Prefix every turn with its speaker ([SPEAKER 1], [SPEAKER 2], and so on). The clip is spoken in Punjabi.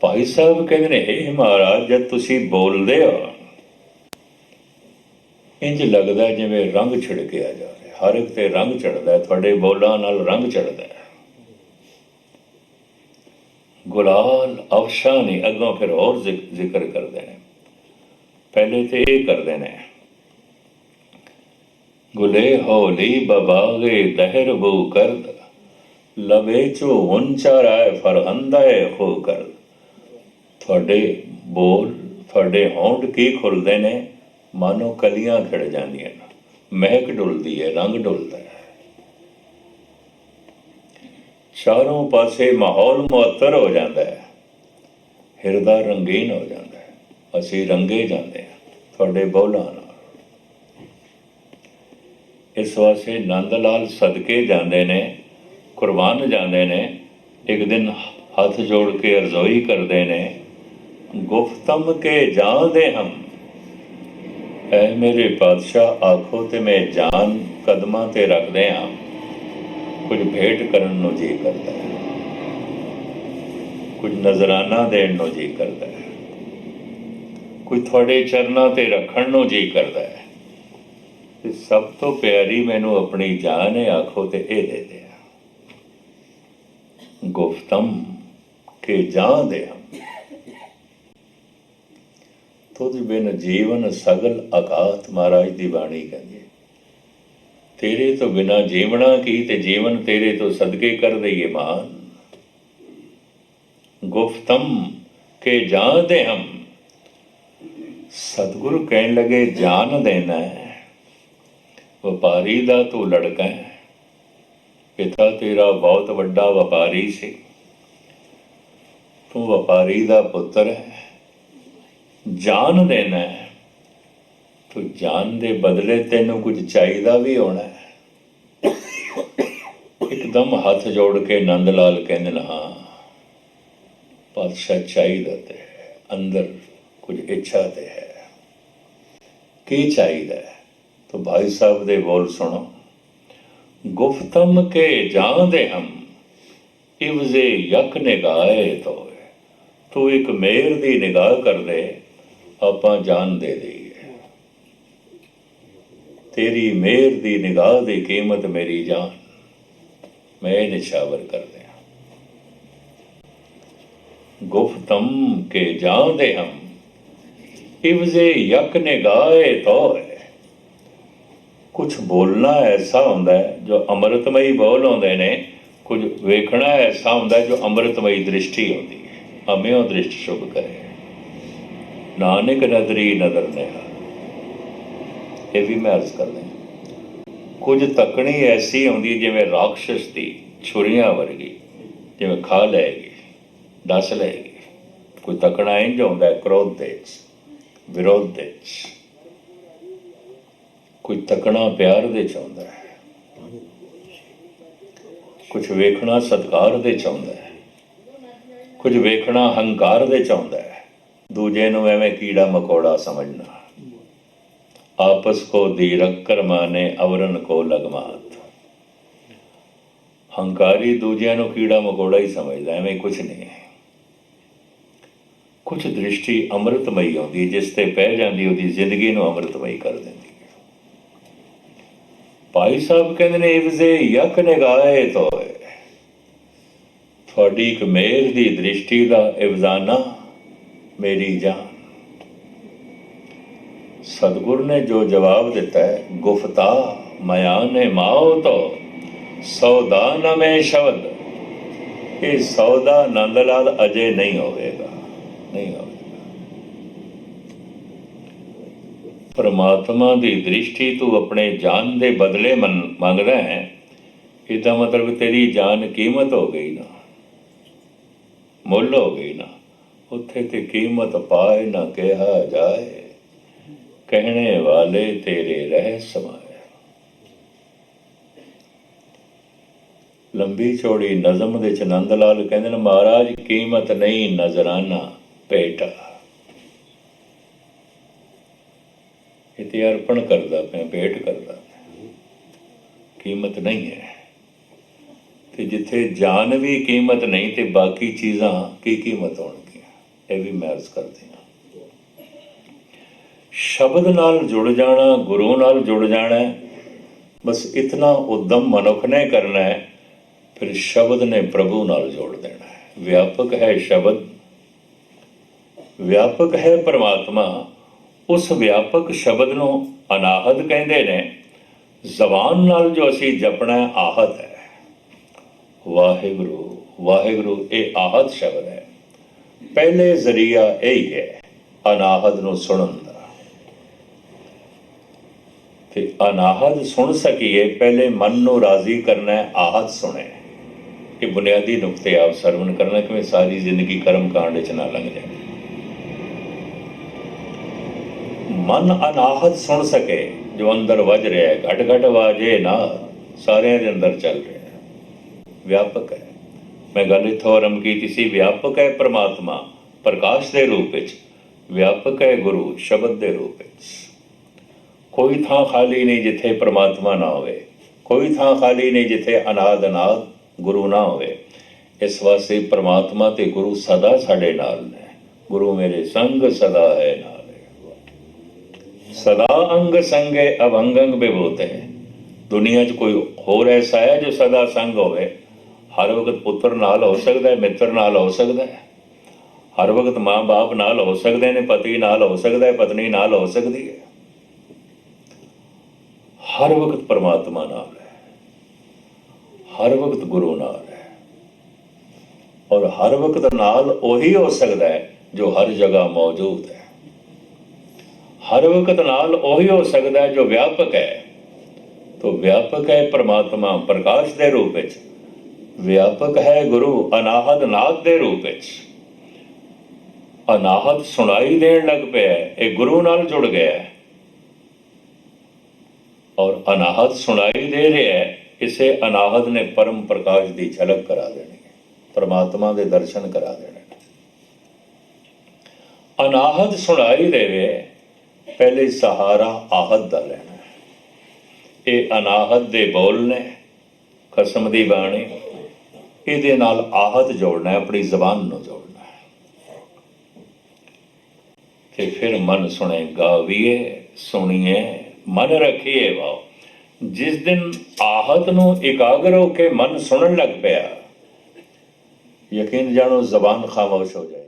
[SPEAKER 1] ਭਾਈ ਸਾਹਿਬ ਕਹਿੰਦੇ ਨੇ, ਹੇ ਮਹਾਰਾਜ, ਜਦ ਤੁਸੀਂ ਬੋਲਦੇ ਹੋ ਇੰਜ ਲੱਗਦਾ ਜਿਵੇਂ ਰੰਗ ਛਿੜਕਿਆ ਜਾ ਰਿਹਾ। ਹਰ ਇੱਕ ਤੇ ਰੰਗ ਚੜਦਾ ਹੈ, ਤੁਹਾਡੇ ਬੋਲਾਂ ਨਾਲ ਰੰਗ ਚੜਦਾ ਹੈ। ਗੁਲਾਲ ਅਫਸ਼ਾਂ ਨੇ ਅੱਗੋਂ ਫਿਰ ਹੋਰ ਜ਼ਿਕਰ ਕਰਦੇ ਨੇ। ਪਹਿਲੇ ਤੇ ਇਹ ਕਰਦੇ ਨੇ, ਗੁਲੇ ਹੋਲੀ ਬਬਾਗੇ, ਦਹਿਰ ਬੂ ਕਰਦ, ਲਵੇ ਚੋ ਹੁੰਚਾਰਾਏ ਫਰਹੰਦਾਏ ਹੋ ਕਰਦ। ਤੁਹਾਡੇ ਬੋਲ, ਤੁਹਾਡੇ ਹੋਂਠ ਕੀ ਖੁੱਲਦੇ ਨੇ? ਮਾਨੋ ਕਲੀਆਂ ਖਿੜ ਜਾਂਦੀਆਂ ਨੇ। ਮਹਿਕ ਡੁੱਲਦੀ ਹੈ ਰੰਗ ਡੁੱਲਦਾ ਹੈ ਚਾਰੋਂ ਪਾਸੇ ਮਾਹੌਲ ਮੁਅੱਤਰ ਹੋ ਜਾਂਦਾ ਹੈ ਹਿਰਦਾ ਰੰਗੀਨ ਹੋ ਜਾਂਦਾ ਹੈ ਅਸੀਂ ਰੰਗੇ ਜਾਂਦੇ ਹਾਂ ਤੁਹਾਡੇ ਬੋਲਾਂ ਨਾਲ। ਇਸ ਵਾਸਤੇ ਨੰਦ ਲਾਲ ਸਦਕੇ ਜਾਂਦੇ ਨੇ, ਕੁਰਬਾਨ ਜਾਂਦੇ ਨੇ, ਇੱਕ ਦਿਨ ਹੱਥ ਜੋੜ ਕੇ ਅਰਜ਼ੋਈ ਕਰਦੇ ਨੇ ਗੁਫਤਮ ਕੇ ਜਾਂਦੇ ਹਮ। ਐ ਮੇਰੇ ਪਾਤਸ਼ਾਹ ਆਖੋ ਤੇ ਮੈਂ ਜਾਨ ਕਦਮਾਂ ਤੇ ਰੱਖਦੇ ਹਾਂ ਕੁਝ ਭੇਟ ਕਰਨ ਨੂੰ ਜੀ ਕਰਦਾ ਹੈ। ਕੁਝ ਨਜ਼ਰਾਨਾ ਦੇਣ ਨੂੰ ਜੀ ਕਰਦਾ ਹੈ। ਕੋਈ ਤੁਹਾਡੇ ਚਰਨਾਂ ਤੇ ਰੱਖਣ ਨੂੰ ਜੀ ਕਰਦਾ ਹੈ। ਤੇ ਸਭ ਤੋਂ ਪਿਆਰੀ ਮੈਨੂੰ ਆਪਣੀ ਜਾਨ ਹੈ ਆਖੋ ਤੇ ਇਹ ਦੇ ਦੇ ਗੁਫਤਮ ਕੇ ਜਾਂ ਦੇ ਹਮ। ਤੁਧ ਬਿਨ ਜੀਵਨ ਸਗਲ ਅਕਾਤ ਮਹਾਰਾਜ ਦੀ ਬਾਣੀ ਕਹਿੰਦੀ ਤੇਰੇ ਤੋਂ ਬਿਨਾ ਜੀਵਣਾ ਕੀ ਤੇ ਜੀਵਨ ਤੇਰੇ ਤੋਂ ਸਦਕੇ ਕਰ ਦਈਏ ਮਾਨ। ਗੁਫਤਮ ਕੇ ਜਾਣਦੇ ਹਮ। ਸਤਿਗੁਰੂ ਕਹਿਣ ਲਗੇ ਜਾਨ ਦੇਣਾ ਹੈ। ਵਪਾਰੀ ਦਾ ਤੂੰ ਲੜਕਾ ਹੈ। ਪਿਤਾ ਤੇਰਾ ਬਹੁਤ ਵੱਡਾ ਵਪਾਰੀ ਸੀ। ਤੂੰ ਵਪਾਰੀ ਦਾ ਪੁੱਤਰ ਹੈ। ਜਾਨ ਦੇਣਾ ਹੈ। ਤੋ ਜਾਨ ਦੇ ਬਦਲੇ ਤੈਨੂੰ ਕੁਝ ਚਾਹੀਦਾ ਵੀ ਹੋਣਾ ਹੈ। ਇੱਕਦਮ ਹੱਥ ਜੋੜ ਕੇ ਨੰਦ ਲਾਲ ਕਹਿੰਦੇ ਨੇ, ਹਾਂ, ਪਾਤਸ਼ਾਹ ਚਾਹੀਦਾ ਤੇ ਅੰਦਰ ਕੁਝ ਇੱਛਾ ਤੇ ਹੈ। ਕੀ ਚਾਹੀਦਾ ਤੋ ਭਾਈ ਸਾਹਿਬ ਦੇ ਬੋਲ ਸੁਣੋ। ਗੁਫਤਮ ਕੇ ਜਾਂਦੇ ਹਮ ਇਵਜ਼ੇ ਯਕ ਨਿਗਾਏ ਤੋ ਤੂੰ ਇੱਕ ਮੇਰ ਦੀ ਨਿਗਾਹ ਕਰਦੇ ਆਪਾਂ ਜਾਨ ਦੇ ਦੇਈਏ। ਤੇਰੀ ਮੇਰ ਦੀ ਨਿਗਾਹ ਦੀ ਕੀਮਤ ਮੇਰੀ ਜਾਨ। ਮੈਂ ਨਿਸ਼ਾਵਰ ਕਰ ਦਿਆਂ। ਗੁਫਤਮ ਕੇ ਜਾਂਦੇ ਹਮ। ਇਵਜ਼ੇ ਯਕ ਨਿਗਾਹੇ ਤੋਏ ਕੁਝ ਬੋਲਣਾ ਐਸਾ ਹੁੰਦਾ ਹੈ ਜੋ ਅੰਮ੍ਰਿਤਮਈ ਬੋਲ ਹੁੰਦੇ ਨੇ, ਕੁਝ ਵੇਖਣਾ ਐਸਾ ਹੁੰਦਾ ਜੋ ਅੰਮ੍ਰਿਤਮਈ ਦ੍ਰਿਸ਼ਟੀ ਹੁੰਦੀ ਹੈ। ਅਮਿਓ ਦ੍ਰਿਸ਼ਟ ਸ਼ੁਭ ਕਰੇ। ਨਾਨਕ ਨਦਰੀ ਨਦਰ ਨੇਹਾ। ਇਹ ਵੀ ਮੈਂ ਅਰਜ਼ ਕਰਦਾ ਕੁਝ ਤੱਕਣੀ ਐਸੀ ਆਉਂਦੀ ਜਿਵੇਂ ਰਾਖਸ਼ਸ ਦੀ ਛੁਰੀਆਂ ਵਰਗੀ, ਜਿਵੇਂ ਖਾ ਲਏਗੀ ਦੱਸ ਲਏਗੀ। ਕੋਈ ਤੱਕਣਾ ਇੰਜ ਹੁੰਦਾ ਕ੍ਰੋਧ ਦੇ ਵਿਰੋਧ ਦੇ ਕੋਈ ਤੱਕਣਾ ਪਿਆਰ ਦੇ ਚਾਹੁੰਦਾ ਹੈ। ਕੁਝ ਵੇਖਣਾ ਸਤਕਾਰ ਦੇ ਚਾਹੁੰਦਾ ਹੈ। ਕੁਝ ਵੇਖਣਾ ਹੰਕਾਰ ਦੇ ਚਾਹੁੰਦਾ ਹੈ। ਦੂਜੇ ਨੂੰ ਐਵੇਂ ਕੀੜਾ ਮਕੌੜਾ ਸਮਝਣਾ। ਆਪਸ ਕੋ ਦੀਰਕ ਕਰਮਾਨੇ ਅਵਰਨ ਕੋ ਲਗਮਾਤ। ਹੰਕਾਰੀ ਦੂਜਿਆਂ ਨੂੰ ਕੀੜਾ ਮਕੌੜਾ ਹੀ ਸਮਝਦਾ, ਐਵੇਂ ਕੁਝ ਨਹੀਂ ਹੈ। ਕੁਝ ਦ੍ਰਿਸ਼ਟੀ ਅੰਮ੍ਰਿਤਮਈ ਆਉਂਦੀ, ਜਿਸ ਤੇ ਪੈ ਜਾਂਦੀ, ਉਹਦੀ ਜ਼ਿੰਦਗੀ ਨੂੰ ਅੰਮ੍ਰਿਤਮਈ ਕਰ ਦਿੰਦੀ ਹੈ। ਭਾਈ ਸਾਹਿਬ ਕਹਿੰਦੇ ਨੇ ਇਵਜ਼ੇ ਯਕ ਨਿਗਾਹੇ ਤੋਏ। ਤੁਹਾਡੀ ਇੱਕ ਮੇਰ ਦੀ ਦ੍ਰਿਸ਼ਟੀ ਦਾ ਇਵਜ਼ਾਨਾ ਮੇਰੀ ਜਾਨ ਸਤਿਗੁਰ ਨੇ ਜੋ ਜਵਾਬ ਦਿੱਤਾ ਹੈ, ਗੁਫਤਾ ਮਾਇਆ ਨੇ ਮਾਓ ਤੋ ਸੌਦਾ ਨ ਮੈਂ ਸ਼ਬਦ। ਇਹ ਸੌਦਾ ਨੰਦ ਲਾਲ ਅਜੇ ਨਹੀਂ ਹੋਵੇਗਾ ਨਹੀਂ ਹੋਵੇਗਾ। ਪਰਮਾਤਮਾ ਦੀ ਦ੍ਰਿਸ਼ਟੀ ਤੂੰ ਆਪਣੇ ਜਾਨ ਦੇ ਬਦਲੇ ਮੰਗਦਾ ਹੈ, ਇਹਦਾ ਮਤਲਬ ਤੇਰੀ ਜਾਨ ਕੀਮਤ ਹੋ ਗਈ ਨਾ, ਮੁੱਲ ਹੋ ਗਈ ਨਾ। ਉੱਥੇ ਤੇ ਕੀਮਤ ਪਾਏ ਨਾ ਕਿਹਾ ਜਾਏ। ਕਹਿਣੇ ਵਾਲੇ ਤੇਰੇ ਰਹਿ ਸਮਾਏ। ਲੰਬੀ ਚੌੜੀ ਨਜ਼ਮ ਦੇ ਚ ਨੰਦ ਲਾਲ ਕਹਿੰਦੇ ਨੇ, ਮਹਾਰਾਜ, ਕੀਮਤ ਨਹੀਂ ਨਜ਼ਰਾਨਾ ਭੇਟਾ। ਇਹ ਤੇ ਅਰਪਣ ਕਰਦਾ ਪਿਆ, ਭੇਟ ਕਰਦਾ ਪਿਆ। ਕੀਮਤ ਨਹੀਂ ਹੈ। ਤੇ ਜਿੱਥੇ ਜਾਨ ਵੀ ਕੀਮਤ ਨਹੀਂ, ਤੇ ਬਾਕੀ ਚੀਜ਼ਾਂ ਕੀ ਕੀਮਤ ਹੋਣਗੀਆਂ? ਇਹ ਵੀ ਮੈਂ ਅਰਜ਼ ਕਰਦੇ ਹਾਂ। ਸ਼ਬਦ ਨਾਲ ਜੁੜ ਜਾਣਾ, ਗੁਰੂ ਨਾਲ ਜੁੜ ਜਾਣਾ, ਬਸ ਇਤਨਾ ਉਦਮ ਮਨੁੱਖ ਨੇ ਕਰਨਾ ਹੈ, ਫਿਰ ਸ਼ਬਦ ਨੇ ਪ੍ਰਭੂ ਨਾਲ ਜੋੜ ਦੇਣਾ ਹੈ। ਵਿਆਪਕ ਹੈ ਸ਼ਬਦ, ਵਿਆਪਕ ਹੈ ਪਰਮਾਤਮਾ, ਉਸ ਵਿਆਪਕ ਸ਼ਬਦ ਨੂੰ ਅਨਾਹਦ ਕਹਿੰਦੇ ਨੇ, ਜ਼ਬਾਨ ਨਾਲ ਜੋ ਅਸੀਂ ਜਪਣਾ ਆਹਤ ਹੈ। ਵਾਹਿਗੁਰੂ ਵਾਹਿਗੁਰੂ, ਇਹ ਆਹਤ ਸ਼ਬਦ ਹੈ। ਪਹਿਲੇ ਜ਼ਰੀਆ ਇਹ ਹੀ ਹੈ ਅਨਾਹਦ ਨੂੰ ਸੁਣਨ ਦਾ। ਤੇ ਅਨਾਹਦ ਸੁਣ ਸਕੀਏ, ਪਹਿਲੇ ਮਨ ਨੂੰ ਰਾਜ਼ੀ ਕਰਨਾ ਹੈ ਆਹਤ ਸੁਣੇ ਇਹ ਬੁਨਿਆਦੀ ਨੁਕਤੇ ਆਪ ਸਰਵਨ ਕਰਨਾ, ਕਿਵੇਂ ਸਾਰੀ ਜ਼ਿੰਦਗੀ ਕਰਮ ਕਾਂਡ ਵਿੱਚ ਨਾ ਲੰਘ ਜਾਏ ਮਨ ਅਨਾਹਤ ਸੁਣ ਸਕੇ, ਜੋ ਅੰਦਰ ਵੱਜ ਰਿਹਾ ਹੈ ਘਟ ਘਟ ਵਾਜੇ ਨਾ, ਸਾਰਿਆਂ ਦੇ ਅੰਦਰ ਚੱਲ ਰਿਹਾ ਵਿਆਪਕ ਹੈ। ਮੈਂ ਗੱਲ ਇੱਥੋਂ ਆਰੰਭ ਕੀਤੀ ਸੀ, ਵਿਆਪਕ ਹੈ ਪ੍ਰਮਾਤਮਾ, ਪ੍ਰਕਾਸ਼ ਦੇ ਰੂਪ ਵਿੱਚ, ਵਿਆਪਕ ਹੈ ਗੁਰੂ, ਸ਼ਬਦ ਦੇ ਰੂਪ ਵਿੱਚ। ਕੋਈ ਥਾਂ ਖਾਲੀ ਨਹੀਂ ਜਿੱਥੇ ਪ੍ਰਮਾਤਮਾ ਨਾ ਹੋਵੇ, ਕੋਈ ਥਾਂ ਖਾਲੀ ਨਹੀਂ ਜਿੱਥੇ ਅਨਾਦ ਅਨਾਦ ਗੁਰੂ ਨਾ ਹੋਵੇ। ਇਸ ਵਾਸਤੇ ਪ੍ਰਮਾਤਮਾ ਤੇ ਗੁਰੂ ਸਦਾ ਸਾਡੇ ਨਾਲ ਨੇ। ਗੁਰੂ ਮੇਰੇ ਸੰਗ ਸਦਾ ਹੈ ਨਾਲ ਸਦਾ ਅੰਗ ਸੰਗੇ ਅਵੰਗੰਗ ਬਿਭੂਤ ਦੁਨੀਆ 'ਚ ਕੋਈ ਹੋਰ ਐਸਾ ਹੈ ਜੋ ਸਦਾ ਸੰਗ ਹੋਵੇ? ਹਰ ਵਕਤ ਪੁੱਤਰ ਨਾਲ ਹੋ ਸਕਦਾ ਹੈ, ਮਿੱਤਰ ਨਾਲ ਹੋ ਸਕਦਾ ਹੈ। ਹਰ ਵਕਤ ਮਾਂ-ਬਾਪ ਨਾਲ ਹੋ ਸਕਦੇ ਨੇ, ਪਤੀ ਨਾਲ ਹੋ ਸਕਦਾ ਹੈ, ਪਤਨੀ ਨਾਲ ਹੋ ਸਕਦੀ ਹੈ। ਹਰ ਵਕਤ ਪਰਮਾਤਮਾ ਨਾਲ ਹੈ। ਹਰ ਵਕਤ ਗੁਰੂ ਨਾਲ ਹੈ। ਔਰ ਹਰ ਵਕਤ ਨਾਲ ਉਹੀ ਹੋ ਸਕਦਾ ਹੈ, ਜੋ ਹਰ ਜਗ੍ਹਾ ਮੌਜੂਦ ਹੈ। ਹਰ ਵਕਤ ਨਾਲ ਉਹੀ ਹੋ ਸਕਦਾ ਹੈ, ਜੋ ਵਿਆਪਕ ਹੈ। ਤੋ ਵਿਆਪਕ ਹੈ ਪਰਮਾਤਮਾ ਪ੍ਰਕਾਸ਼ ਦੇ ਰੂਪ ਵਿੱਚ। ਵਿਆਪਕ ਹੈ ਗੁਰੂ ਅਨਾਹਦ ਨਾਦ ਦੇ ਰੂਪ ਵਿੱਚ। ਅਨਾਹਦ ਸੁਣਾਈ ਦੇਣ ਲੱਗ ਪਿਆ ਇਹ ਗੁਰੂ ਨਾਲ ਜੁੜ ਗਿਆ ਹੈ। ਔਰ ਅਨਾਹਦ ਸੁਣਾਈ ਦੇ ਰਿਹਾ ਹੈ, ਇਸੇ ਅਨਾਹਦ ਨੇ ਪਰਮ ਪ੍ਰਕਾਸ਼ ਦੀ ਝਲਕ ਕਰਾ ਦੇਣੀ ਹੈ, ਪਰਮਾਤਮਾ ਦੇ ਦਰਸ਼ਨ ਕਰਾ ਦੇਣੇ ਅਨਾਹਦ ਸੁਣਾਈ ਦੇਵੇ ਪਹਿਲੇ ਸਹਾਰਾ ਆਹਦ ਦਾ ਲੈਣਾ ਇਹ ਅਨਾਹਦ ਦੇ ਬੋਲ ਨੇ ਕਸਮ ਦੀ ਬਾਣੀ। ਇਹਦੇ ਨਾਲ ਆਹਤ ਜੋੜਨਾ ਹੈ, ਆਪਣੀ ਜ਼ਬਾਨ ਨੂੰ ਜੋੜਨਾ ਹੈ। ਤੇ ਫਿਰ ਮਨ ਸੁਣੇ, ਗਾਵੀਏ, ਸੁਣੀਏ, ਮਨ ਰੱਖੀਏ ਵਾਓ। ਜਿਸ ਦਿਨ ਆਹਤ ਨੂੰ ਇਕਾਗਰ ਹੋ ਕੇ ਮਨ ਸੁਣਨ ਲੱਗ ਪਿਆ, ਯਕੀਨ ਜਾਣੋ ਜ਼ਬਾਨ ਖਾਮੋਸ਼ ਹੋ ਜਾਏ